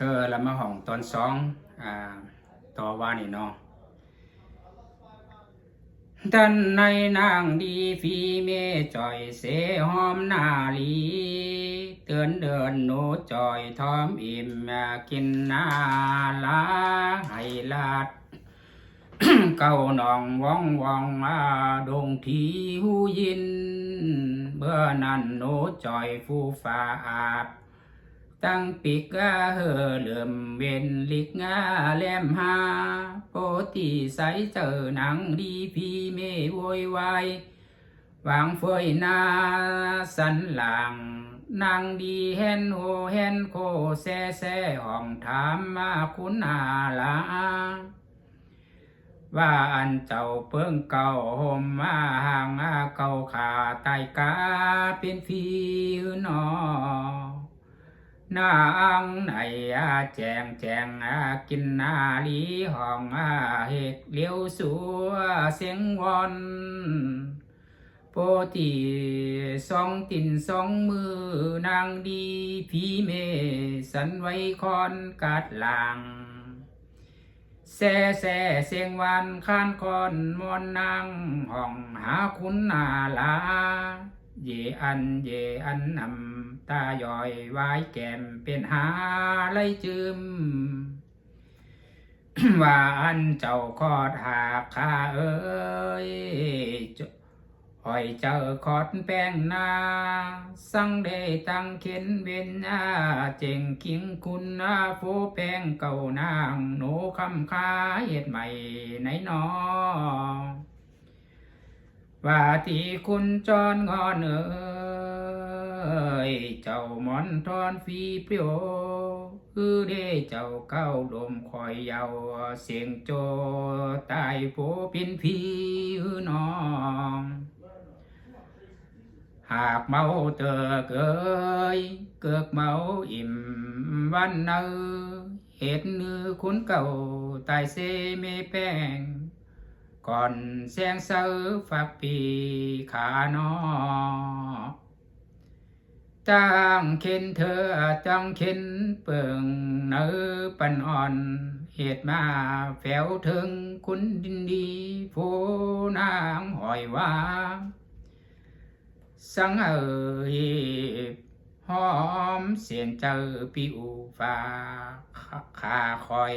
เออล้วมาห้องตอนสองอ่าต่อว่านี่เนาะด้านในนางดีฟีเมจอยเสหอมนาลีเตือนเดินหนูจอยทอมอิ่มกินนาลาให้ลาดเก้าหนองว่องว่องอาดงทีหูยิน เบื่อนั้นโนจอยฟูฟ้าอาบ ตั้งปิกาเฮอเหลื่อมเวนลิกงาแลมหาโปตีใสเจอหนังดีพีเมโวยวายวางเฟยนาสันหลังนางดีแฮนโฮแฮนโคแซ่แซ่ห้องถามมาคุณอาลาว่าอันเจ้าเปิ้งเก่าห่มมาห่างอาเก่าขาไตกาเป็นฟีนอ นางไหนอาแจงแจงอากินนาลีห้องอาเฮกเลี้ยวสัวเสียงวอนโปตีสองตินสองมือนางดีพีเมสันไว้คอนกาดหลังแซ่แซ่เสียงวันข้านคอนมอนนางห้องหาคุณนาลา เยอันเยอันนำตาย่อยไว้แก้มเป็นหาไล่จืมว่าอันเจ้าคอดหากข้าเอ้ยเจ้าหอยเจ้าคอดแป้งนาสังได้ตั้งเข็นเวนอาเจงคิงคุณอาโฟแป้งเก่านางหนูคำคาเฮ็ดใหม่ไหนนอ ว่าที่คุณจอนงอนเอ้ยเจ้าหมอนทอนฟีเปรียวคือเด้เจ้าเก้าลมคอยเยาวเสียงโจตายโผเป็นพีน้อง หากเมาเตอเกยเกือกเมาอิ่มวันเนอเหตุเนื้อคุณเก่าตายเซเมแป้ง ก่อนแสงเสาฝักปีขานอจ้างเข็นเธอจ้างเข็นเปิงเนื้อปันอ่อน เหตุมาแฝวถึงคุณดินดีโฟนางหอยว่าสังเอ่ยหอมเสียงเจอปิวฟ้าขาคอย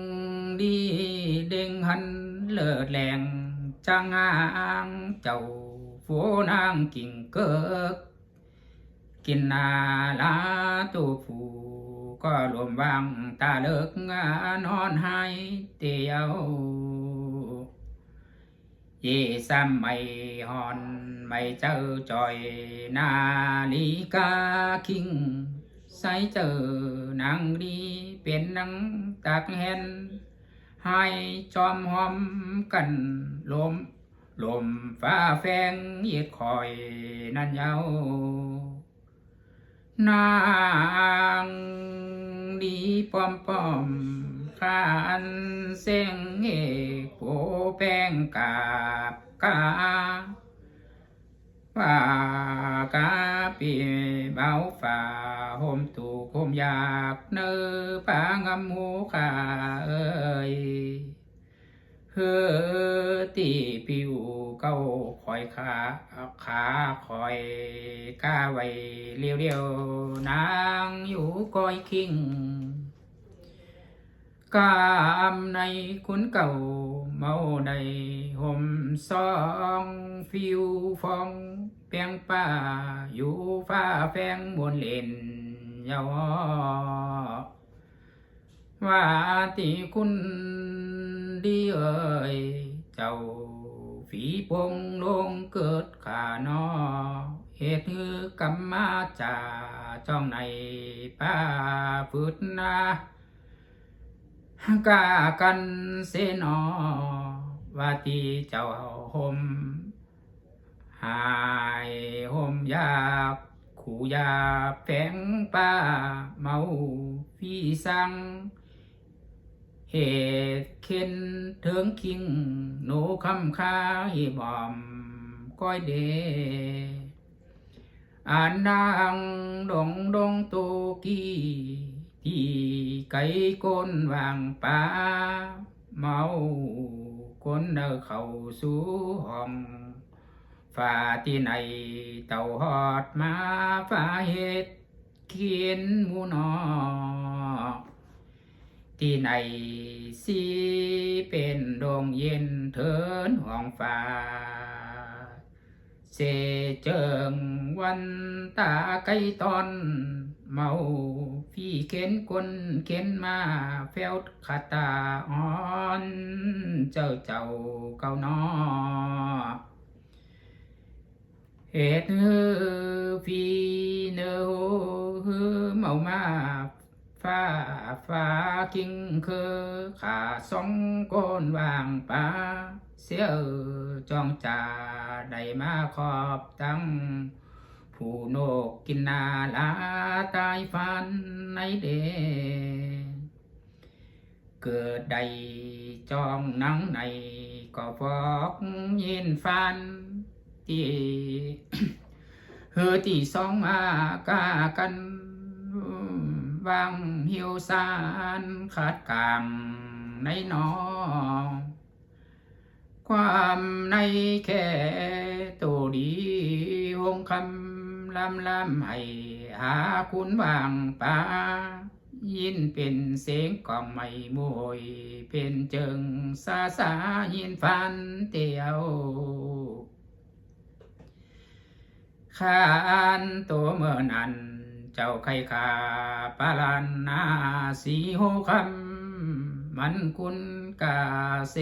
เลิศแหลงจางอางเจ้าฟูนางกิ่งเกิก กินนาลาตูผูก็รวมวางตาเลิกงานอนหายเตียว เยซ้ำไม่หอนไม่เจอจอยนาลีกาคิงใส่เจอนางดีเป็นนางตักเห็น ให้จอมหอมกันลม ลมฟ้าแฟงยีดคอยนั่นเยานางดีปอมปอมขานเสียงเอกโปแป้งกาบกาว่ากาปีเบาฝ่าห่มตูกห่ม อยากเนอปางำหูขาเอ้ยเฮือตีปิวเก้าคอยขาขาคอยก้าไว้เลี้ยวเลี้ยวๆนางอยู่ก้อยคิงกามในคุณเก่าเมาในห่มซองฟิวฟองเปียงป่าอยู่ฟ้าแฟงบนเลน ยาวว่าตีคุณดีเอ่ยเจ้าฝีปงลงเกิดขานอเหตุคือกรรมมาจาจ้องในป้าฟืดนากากันเสนอว่าตีเจ้าห่มหายห่มยาก ขู่ยาแฝงป้าเมาพี่สัง เหตุเข็นเถิงคิง หนูคำคาห้บอมก้อยเดอ่านนางดงดงโตกีที่ไก่ก้นวางป่าเมาคนเดินเข้าสู่ห้อง ฝ่าที่ไหนเต่าหอดมาฝ่าเหตุเขียนมูนอที่ไหนสิเป็นดวงเย็นเถินห้องฟ้า เสเจิงวันตาไก่ตอน เมาพี่เข็นคนเข็นมาแฟวขาตาอ่อน เจ้าเจ้าเก่านอ เหตุฮือพี่เนอฮือเมามาฟ้าฟ้ากิงคือขาสองก้นวางป่าเสียเออจองจ่าได้มาขอบตั้งผู้โนกกินนาลาตายฟันในเด เกิดใดจองนังในก็ฟอกยินฟัน ที่เฮอที่สองมากากันวางหี่ยวสารขาดกลางในหนอ ความในแค่ตัวดีวงคำลำลำให้หาคุณวางป่ายินเป็นเสียงกล่องไม่มวย เป็นเจิงสาสายินฟันเตียว ขานตัวเมื่อนั้นเจ้าไข่ขาปาลานนาสีโหคำมันคุณกาเส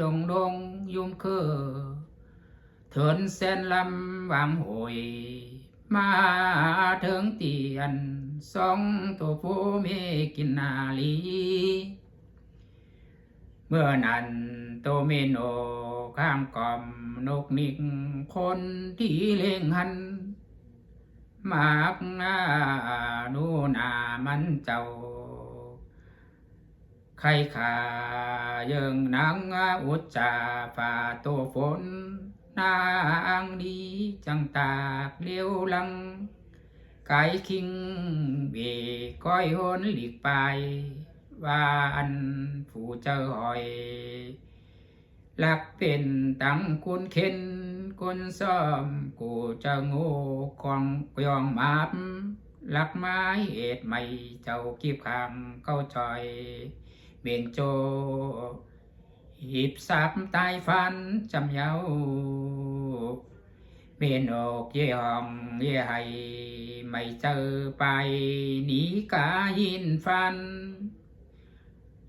ดงดงยุ่มคือเถินแสนลำวางโหยมาถึงเตียนสองตัวผู้เมกินนาลี เมื่อนั้นโตเมโนข้างกอมนกนิกคนที่เล่งหันมากนานูนามันเจ้า ใครขาเยิงนางอุจจาฝ่าโตฝน นางดีจังตากเลี้ยวลัง ไก่คิงเบก้อยหนหลีกไป ว่าอันผู้เจ้าหอยลักเป็นตังคุณเข็นคนซ้อมกูจะโง่กองกยองมาบลักไม้เหตุไม่เจ้ากีบคำเข้าจอยเบียนโจหีบสับตายฟันจำเยาเบียนอกเย่หองเย่ให้ไม่เจอไปหนีกายินฟัน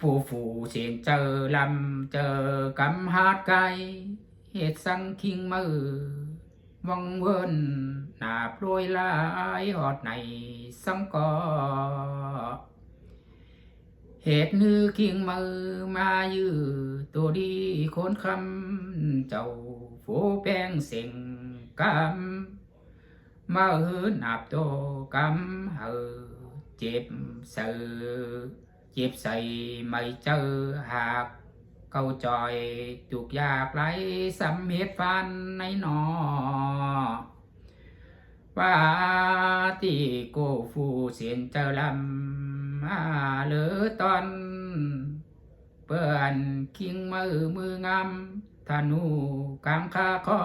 ผู้ฝูเสียงเจอลำเจอกำหาดไกเหตุสังคิงมือวังเวินหนาโปรยลายหอดในสังกอเหตุนือคิงมือมายือตัวดีคนคำเจ้าฟูแป้งเสียงกำมาหือนับโตกำเฮอเจ็บเสือ จ็บใส่ไม่เจอหากเข้าจอยถูกยากไหลสำเหตุฟันในหนอว่าที่โกฟูเสียนเจอลำมาหลือตอนเปื่อนคิงมือมืองามธนูกางคาคอ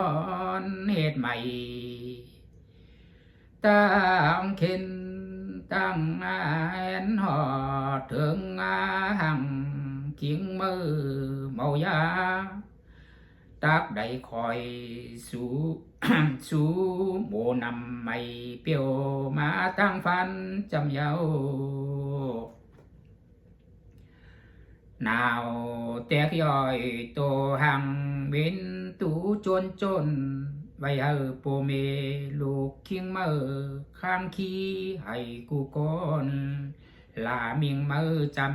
นเหตุใหม่ตามเข็น ตั้งอาแอนหอดถึงอาหังคิงมือเมายาตัก ไว้เฮาโปเมลูกคิงมื่อข้างขี้ให้กูก่อนลามิงมือจำ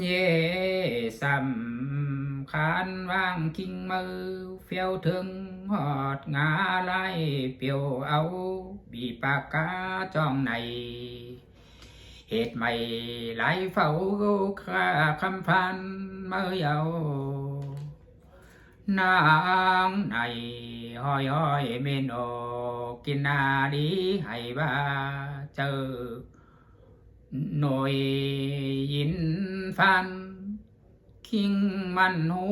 เย่สำคานว่างคิงมือเฟี้ยวถึงหอดงาไล่เปียวเอาบีปากกาจ้องในเหตุไม่ไหลเฝ้าคราคำพันมือเยา นางในห้อยห้อยเมนโอกินนาดีให้บ้าเจอหน่วยยินฟัน คิงมันหู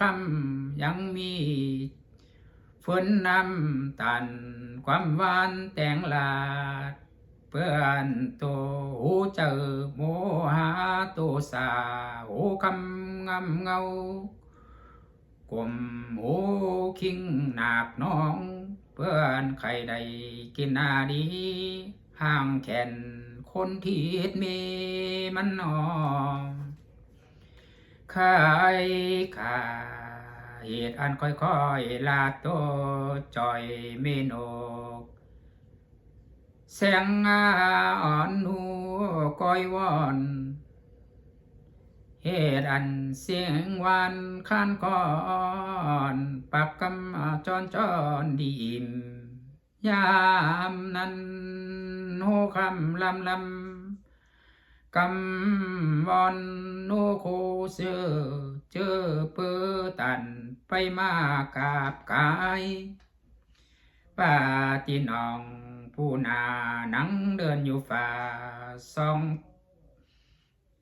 คำยังมีฝนน้ำตัน ความหวานแต่งลาด เพื่อนโตหูเจอโมหาโตสาหูคำงำเงา กลมหูคิงหนักน้อง เพื่อนใครใดกินนาดีห่างแขนคนที่เฮ็ดเมมันนอขายขาเหตุอันค่อยๆลาโตจอยเมนกแสงอาอ่อนนูก้อยวอน เหตุอันเสียงวันข้านก่อนปักกำจอนจอนดีอิมยามนั้นโหคำลำลำกำวอนโนโคเสือเจอเปื้อตันไปมากราบกายป้าที่นองผู้นานังเดินอยู่ฝ่าซอง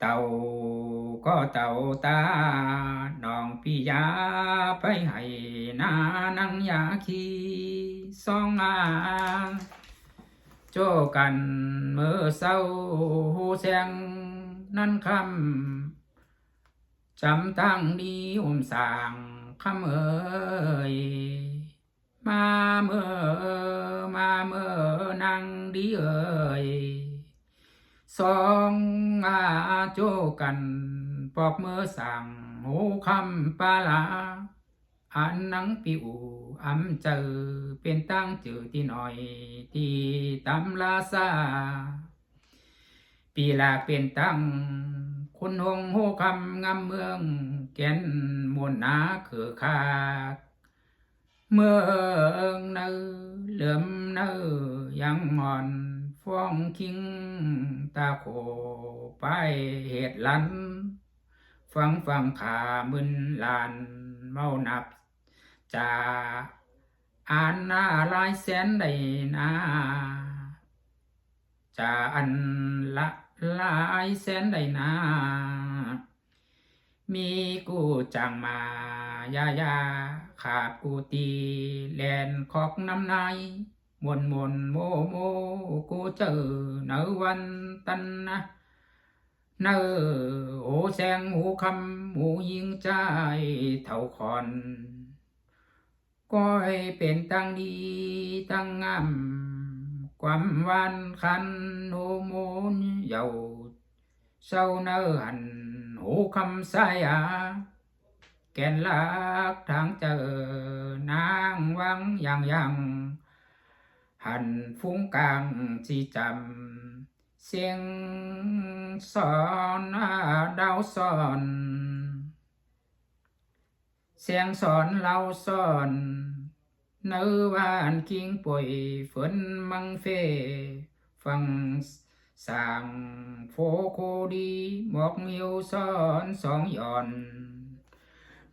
เมื่ออยู่สองฝ่าเงาไตเปี่ยวมาตื้อจอมตาก็เต่าตา น้องพี่ยาไปให้นานังยาคีสองอาโจกันเมื่อเศร้าหูแสงนั้นคำจำตั้งดีอุ่มสางคำเอ่ยมาเมื่อมาเมื่อนางดีเอ่ย สองอาโจกัน ปอกเมื่อสั่งหูคำปาลาอันนังปิวอำเจอเป็นตั้งเจอที่หน่อย ที่ตำลาซาปีลากเป็นตั้งคุณหงโหคำงามเมืองแก่นมวลนาคือคาเมืองเนอเหลื่อมเนอยังอ่อน ฟ้องคิงตาโคไปเหตุลัน ฟังฟังขามึนลานเมานับจาอ่านหน้าลายแสนใดนาจะอันละลายแสนใดนามีกูจังมายายาขาดกูตีแลนคอกน้ำนาย มวนมวนโมโมกูเจอเนวันตันนะเนอโอแสงหูคำหูยิงใจเท่าคอนก้อยเป็นตั้งดีตั้งงามความวานคันโนโมนเยาเศร้าเนอหันหูคำสายาแก่นลักทางเจอนางวังยังยัง หันฟุ้งกลางที่จำเสียงสอนดาวสอน เสียงสอนเราสอนนวานคิงป่วยฝนมังเฟ ฟังสั่งโฟโคดีบอกมิวสอนสองหย่อน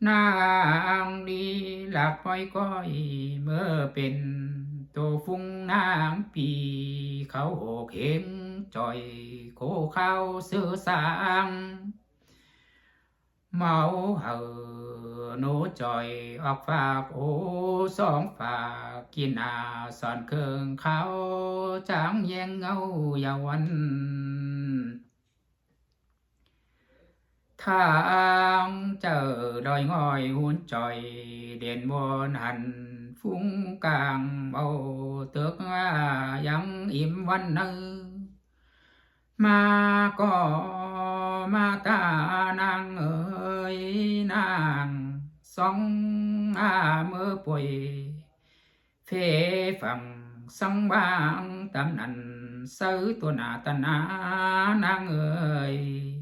นางดีหลักปอยก้อยเมื่อเป็น ตัวฟุ้งนางปีเขาโอกเห็งจ่อยโคเข้าซื้อสางเมาเหอหนูจ่อยออกฝากโอสองฝากกินอาสอนเครื่องเขาจางแยงเงาเยาวันทางเจอดอยงอยหุ่นจ่อยเด่นบนหัน phung càng bầu tước à, giang im văn nư mà có mà ta nàng ơi, nàng song à, a mơ bụi phê phẳng song bang tâm nành sứ tu nà tần à nàng ơi.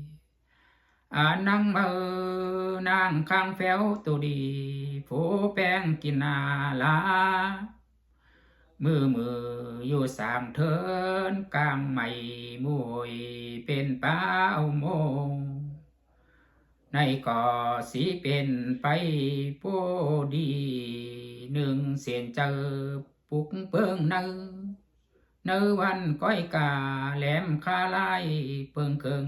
À nàng mơ, nàng khang phéo tu đi phố beng กินนาลา มือมืออยู่สามเทินกลางไม่มวยเป็นป้าเอาโมในก่อสีเป็นไปโปดีหนึ่งเสียนเจอปุกเปิงเนอเนอวันก้อยกาแหลมคาไลเปิงเคิง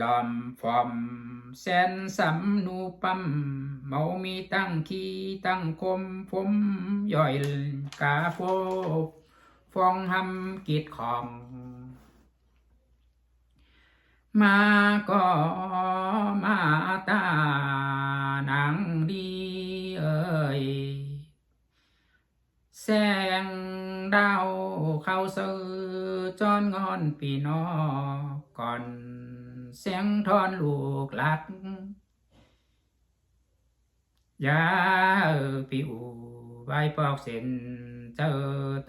ลอมฟอมเยิงโอจ้าวันตอนฟังฟังเจิงอาปันลอมฟอมแสนสำนูปัมเมามีตั้งขี้ตั้งคมผมย่อยกาโฟฟองหำกิดของ มาก็มาตาหนังดีเอ่ยแสงดาวเข้าซื้อจอนงอนปีนอก่อน เสียงทอนลูกหลักยาเออปิวใบปอกเส้นเจอ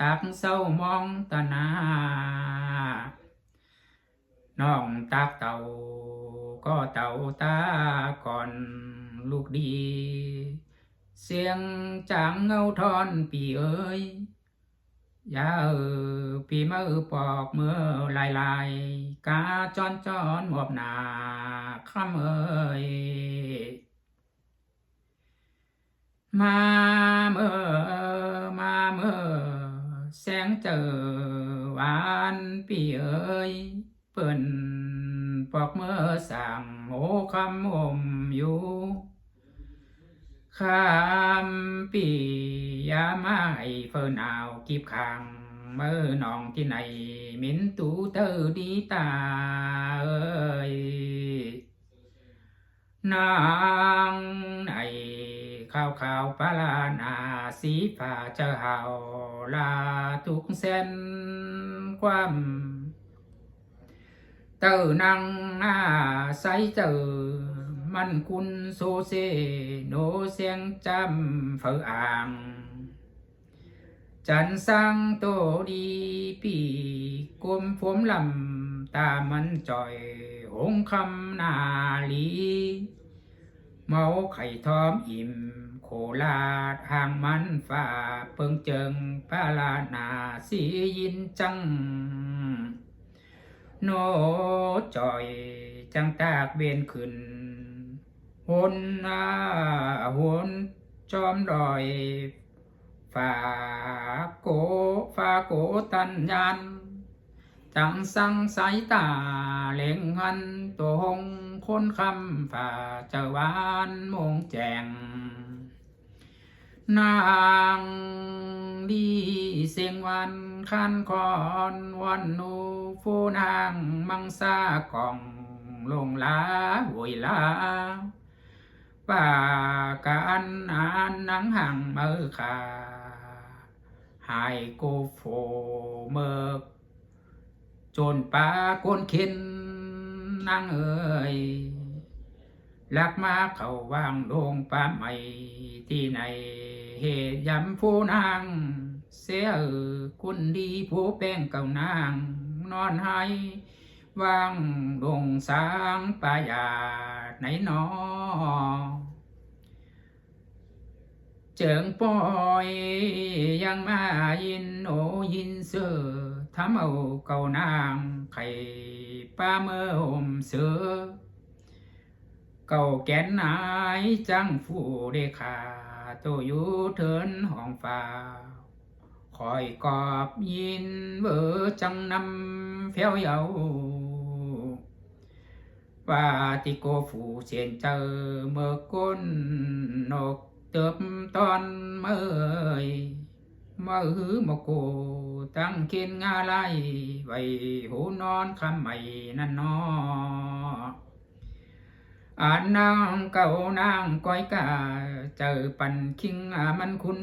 ตักเศร้ามองตาหนาน้องตักเต่าก็เต่าตาก่อนลูกดี เสียงจางเงาทอนปีเอ้ย ยาเออปีมือปอกเมื่อลายลายกาจอนจอนหมอบหนาคำเอ้ยมาเมื่อมาเมื่อแสงเจอหวานปีเอ้ยเปิ้นปอกเมื่อสั่งโอคำอมอยู่ ข้ามปียาไม้เฟินเอากีบคางเมื่อนองที่ไหนมินตูเตอดีตาเอ้ยนางไหนข้าวข้าวปลาลานาสีฟ้าเจอเฮาลาทุกเส้นความ มันคุณโซเซโนเสียงจำเฝออ่าง จันสางโตดีปีกลมผมลำตามันจ่อยหงคำนาลี เมาไข่ทอมอิ่มโคลาดห่างมันฝ่าเปิงเจิงพาลานาสียินจัง โนจ่อยจังตากเบนขึ้น หนอาหนจอมดอยฝาโกฝาโกตันยันจังสังสายตาเล็งหันตัวหงคนคำฝ่าเจาวานมงแจง นางดีเสียงวันคันคอนวันนูฟูนางมังสากองลงลาหวยลา ป่าการอ่านนังหังมือขาหายโกโฟเมิกจนปาโกนเข็นนางเอ่ยลักมาเขาวางโดงปลาใหม่ที่ไหนเหตุยำผู้นางเสียเออคุณดีผู้แป้งเก่านางนอนหาย วางดงสางปายาไหนหนอเจิงปอยยังมายินโอยินเสือทำเอาเก่านางไข่ป้าเมื่อห่มเสือเก่าแก่นนายจังผู้เดขาโตอยู่เทินห้องฟ้าคอยกอบยินเบอจังนำเฟี้ยวเยา ว่าติโกฝูเสียนเจอเมื่อก้นนกเติบตอนเมื่อยมาหือมาโกตั้งเขียนงาไลไว้หูนอนคำใหม่นั่นนออานนางเก่านางก้อยกาเจอปันคิงอามันคุณ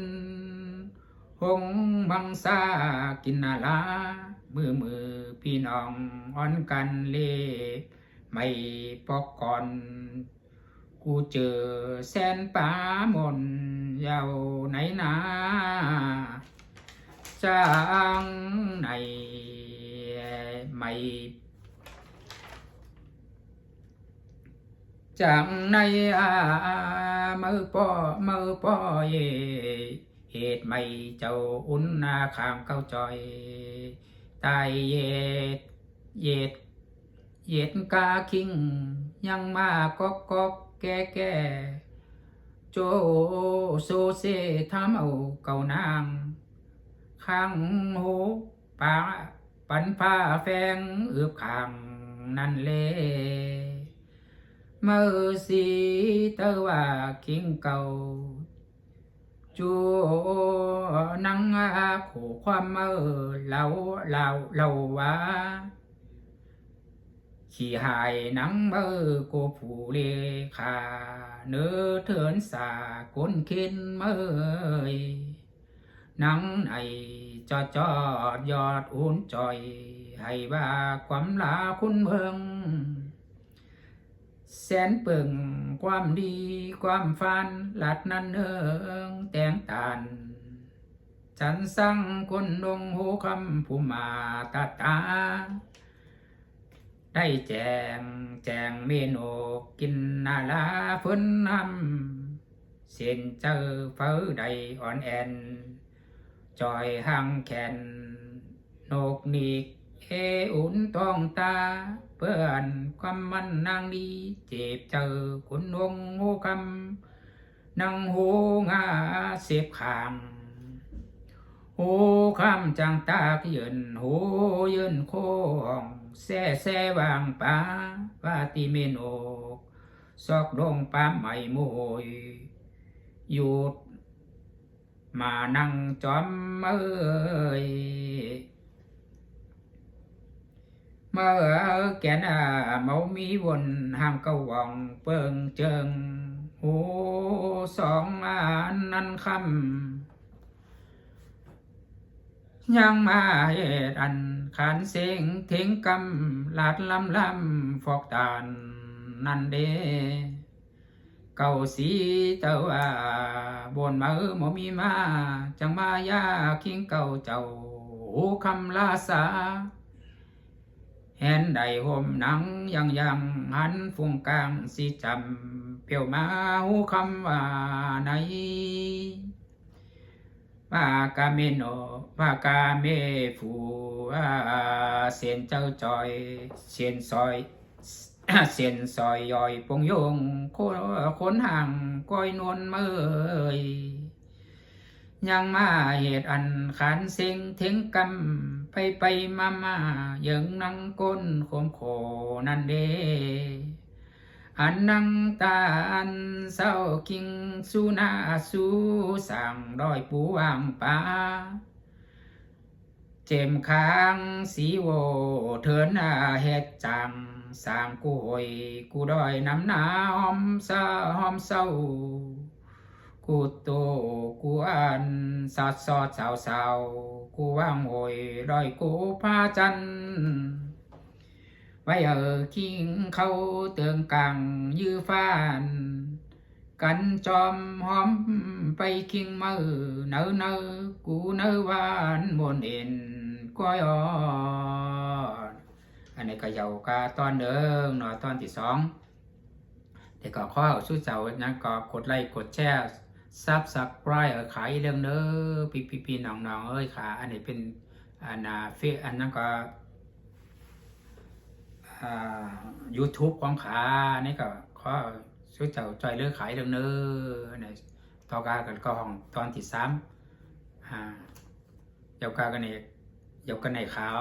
หงบังซากินนาลามือมือพี่น้องอ่อนกันเล่ ไม่ปอกก่อน กูเจอแสนป่ามนยาวไหนนาจางไนไม่จากในอามือป่อมือป่อเยเหตุไม่เจ้าอุ่นนาข้างเข้าจอยตายเยดเยด เย็นกาคิง ยังมากอกกอกแก่แก่โจโซเซทำเอาเก่านางข้างหูปาปันผ้าแฟงอืบขังนั่นเลเมื่อสีเตว่าคิงเก่าจูนังโขความเมื่อเหล่าเหล่าเหล่าว่า ขี่หายนังเมื่อกูผู้เลขาเนื้อเถินสาก้นเข็นเมื่อยนังในจอดจอดยอดอุ่นจอย ให้ว่าความลาคุณเมือง แสนเปิงความดีความฟันหลัดนันเนืองแตงตานฉันสั่งคนลงหูคำผู้มาตาตา ได้แจงแจงเมนูกินนาลาฟื้นนำเส้นเจอเฝ้อใดอ่อนแอนจอยห่างแขนนกนีกเออุ่นต้องตา เพื่อนความมันนางดีเจ็บเจอคุณวงหูคำนังหูงาเสียบขางหูคำจังตากยืนหูยืนโคง แซ่แซ่วางป่าปาติเมนอกซอกดงป้าใหม่โมยหยุดมานั่งจอมเอ้ยเมื่อแกน่าเมามีวนห้ามกว่องเปิงเจิงหูสองอันนั้นคำยังมาเหตุอัน ขันเสียงเทงกำลาดลำลำฟอกตานนันเด เก่าสีเต้าอาบนมาเออมมีมาจังมายาคิงเก่าเจ้าคำลาสาเห็นใดห่มหนังยังยังหันฟุ้งกลางสีจำเปียวมาหูคำว่าไหน ว่ากาเมโนว่ากาเมฟูว่าเสียนเจ้าจอยเสียนซอยเสียนซอยย่อยปงยงโคคนห่างก้อยนวลเมยยังมาเหตุอันขันเสียงเทงกำไปไปมามายังนังก้นโคมโคนั่นเด อันนังตาอันเศร้าคิงสุนาสูสั่งดอยปูวางป่าเจมค้างสีโวเถินอาเฮ็ดจังสางกูหอยกูดอยน้ำนาหอมซาหอมเศร้ากูโตกูอันสาดสอดสาวสาวกูว่างโอยรอยกูพาจัน ไว้เออคิงเข้าเตืองกังยื้อฟ้าน กันจอมหอมไปคิงมือเนอเนอกูเนอวานบนเอ็นก้อยอ่อนอันนี้ก็เยาวกาตอนเดิงเนาะตอนที่สองแต่ก็ข้อสู้เจ้านะก็กดไลค์กดแชร์ซับสักไเออขายเรื่องเด้อพี่พี่พี่น้องน้องๆเอ้ยขาอันนี้เป็นอันน่ะเฟอันนั้นก็ ยูทูบของขานี่ก็ขอช่วยเจ้าจอยเลือกขายเรื่องเนื้อในต่อกากันก็ห้องตอนที่สามอ่าเยาวกากันเอกเยาวกันในขาว